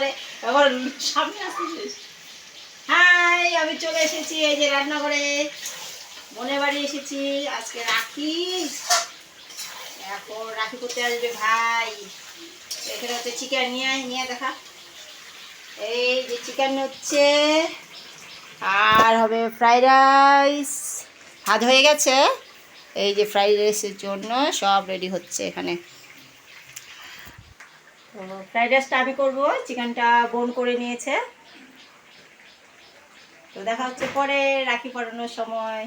রান্নাঘরে এবার সামনে আসছিস হাই, আমি চলে এসেছি এই যে মনে বাড়ি এসেছি, আজকে রাখি। এখন রাখি করতে আসবে ভাই। এখানে হচ্ছে চিকেন নিয়ে আয়, নিয়ে দেখা। এই যে চিকেন হচ্ছে, আর হবে ফ্রাইড রাইস ভাত হয়ে গেছে। এই যে ফ্রাইড রাইসের জন্য সব রেডি হচ্ছে এখানে। তো ফ্রাইড রাইসটা আমি করব, চিকেনটা বোন করে নিয়েছে। তো দেখা হচ্ছে পরে, রাখি পরানোর সময়।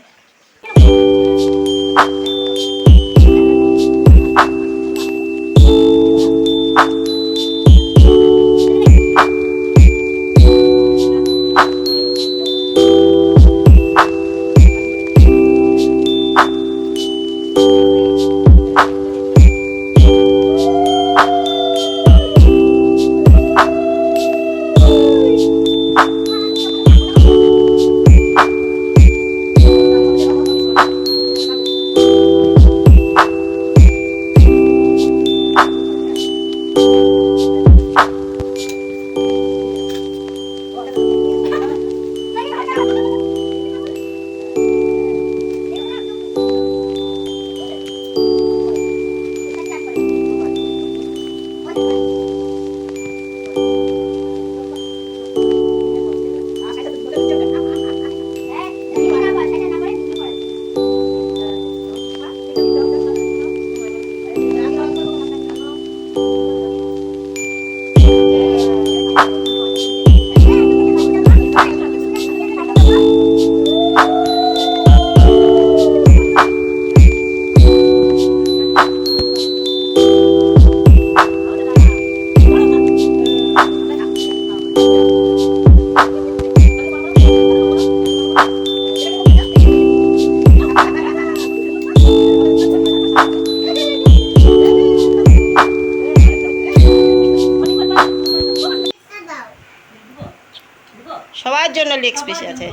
জন্য লেগ পিস আছে।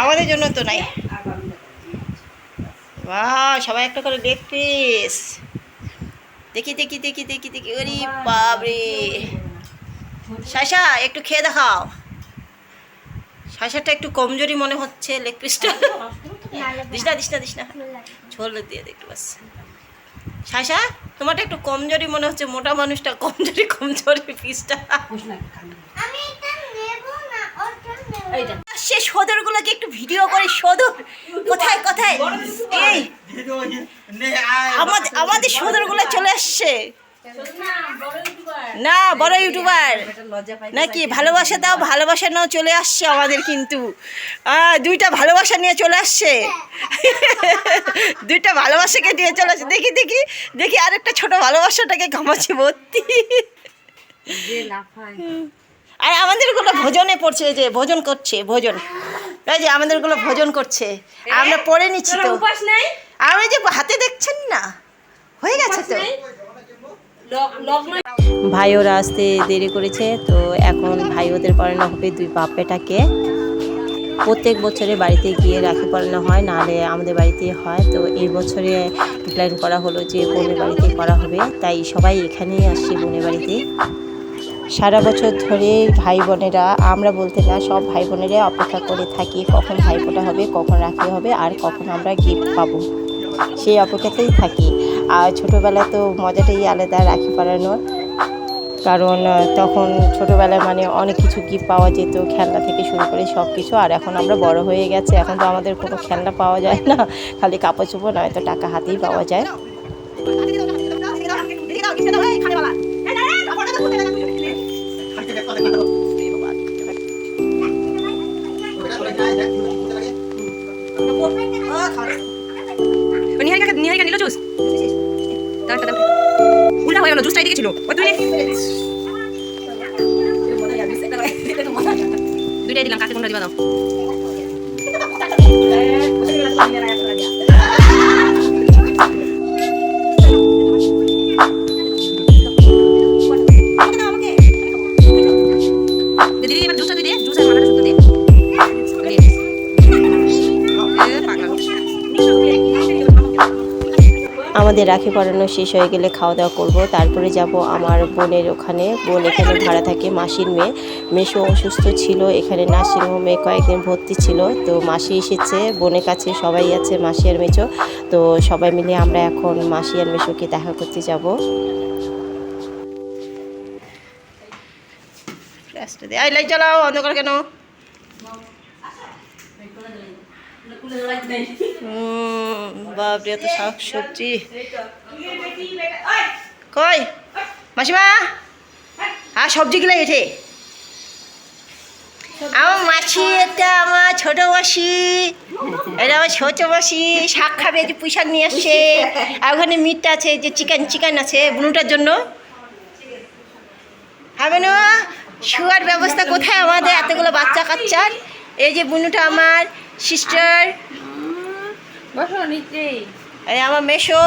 আমাদের জন্য তো নাই। বাহ সবাই একটা করে লেগ পিস দেখি দেখি দেখি দেখি দেখি। ওরে বাবরে শাসা একটু খেয়ে দেখাও। শাসাটা একটু কমজোরি মনে হচ্ছে লেগ পিসটা দিস না দিস না দিস না। ঝোল দিয়ে দে একটু বাস। শাসা তোমারটা একটু কমজোরি মনে হচ্ছে। মোটা মানুষটা কমজোরি কমজোরি পিসটা সে সদরগুলোকে একটু ভিডিও করে সদর। কোথায় কোথায়? এই, আমাদের আমাদের সদরগুলো চলে আসছে। না, বড় ইউটিউবার। নাকি ভালোবাসা দাও, ভালোবাসা নাও, চলে আসছে আমাদের কিন্তু। দুইটা ভালোবাসা নিয়ে চলে আসছে। দুইটা ভালোবাসাকে নিয়ে চলে আসছে। দেখি দেখি দেখি আরেকটা ছোট ভালোবাসাটাকে ঘামাচ্ছে ভর্তি। আর আমাদেরগুলো ভোজনে পড়ছে যে ভোজন করছে ভোজন। এই যে আমাদেরগুলো ভোজন করছে। আমরা পড়ে নিচ্ছি তো। উপাস নাই? আমি যে হাতে দেখছেন না? হয়ে গেছে তো। ভাই ওরা আসতে দেরি করেছে তো এখন ভাই ওদের পড়ানো হবে দুই বাপ বেটাকে। প্রত্যেক বছরে বাড়িতে গিয়ে রাখি পড়ানো হয় নাহলে আমাদের বাড়িতে হয়। তো এই বছরে প্ল্যান করা হলো যে বোনের বাড়িতে করা হবে। তাই সবাই এখানেই আসছে বোনের বাড়িতে। সারা বছর ধরে ভাই বোনেরা আমরা বলতে না সব ভাই বোনেরা অপেক্ষা করে থাকি, কখন ভাইফোঁটা হবে, কখন রাখি হবে, আর কখন আমরা গিফট পাবো। সেই অপেক্ষাতেই থাকি। আর ছোটোবেলা তো মজাটাই আলাদা রাখি পরানোর। কারণ তখন ছোটোবেলায় মানে অনেক কিছু গিফট পাওয়া যেত, খেলনা থেকে শুরু করে সব কিছু আর এখন আমরা বড় হয়ে গেছে, এখন তো আমাদের কোনো খেলনা পাওয়া যায় না। খালি কাপড় চোপড় নয়তো টাকা হাতেই পাওয়া যায়। জুস দাও একটা দাও উল্টা হয়ে গেল জুসটা এদিকে ছিল ওই তুই দুইটাই দিলাম কাকে কোনটা দিবা দাও আমাদের রাখি পরানো শেষ হয়ে গেলে খাওয়া দাওয়া করব। তারপরে যাব আমার বোনের ওখানে। বোন এখানে ভাড়া থাকে মাসির মেয়ে। মেশো অসুস্থ ছিল, এখানে নার্সিং হোমে কয়েকদিন ভর্তি ছিল। তো মাসি এসেছে, বোনের কাছে সবাই আছে, মাসি আর মেচো তো সবাই মিলে আমরা এখন মাসি আর মেশোকে দেখা করতে যাব। লাইট জ্বালাও। অন্ধকার কেন? বাপরে, এত শাক সবজি কই? মাসিমা? আর সবজিগুলো এঠে আমার মাছি এটা আমার ছোট মাসি। এটা আমার ছোট মাসি, শাক খাবে যে পুঁই শাক নিয়ে আসছে। আর ওখানে মিট আছে যে চিকেন চিকেন আছে বুনুটার জন্য। হবে না শুয়ার ব্যবস্থা কোথায় আমাদের? এতগুলো বাচ্চা কাচ্চার। এই যে বুনুটা আমার সিস্টার বসো নিচে এই আমার মেশো।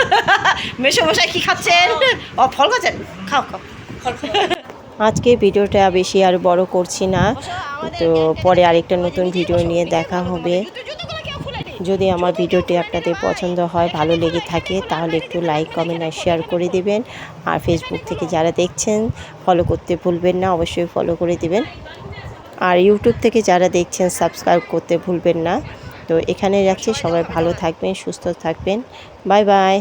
মেশো মশাই কি খাচ্ছেন? ও ফল খাচ্ছেন? খাও খাও। আজকে ভিডিওটা বেশি আর বড় করছি না। তো পরে আরেকটা নতুন ভিডিও নিয়ে দেখা হবে। যদি আমার ভিডিওটি আপনাদের পছন্দ হয় ভালো লেগে থাকে তাহলে একটু লাইক কমেন্ট আর শেয়ার করে দিবেন। আর ফেসবুক থেকে যারা দেখছেন ফলো করতে ভুলবেন না অবশ্যই ফলো করে দিবেন। আর ইউটিউব থেকে যারা দেখছেন সাবস্ক্রাইব করতে ভুলবেন না। তো এখানে রাখছি। সবাই ভালো থাকবেন, সুস্থ থাকবেন। Bye bye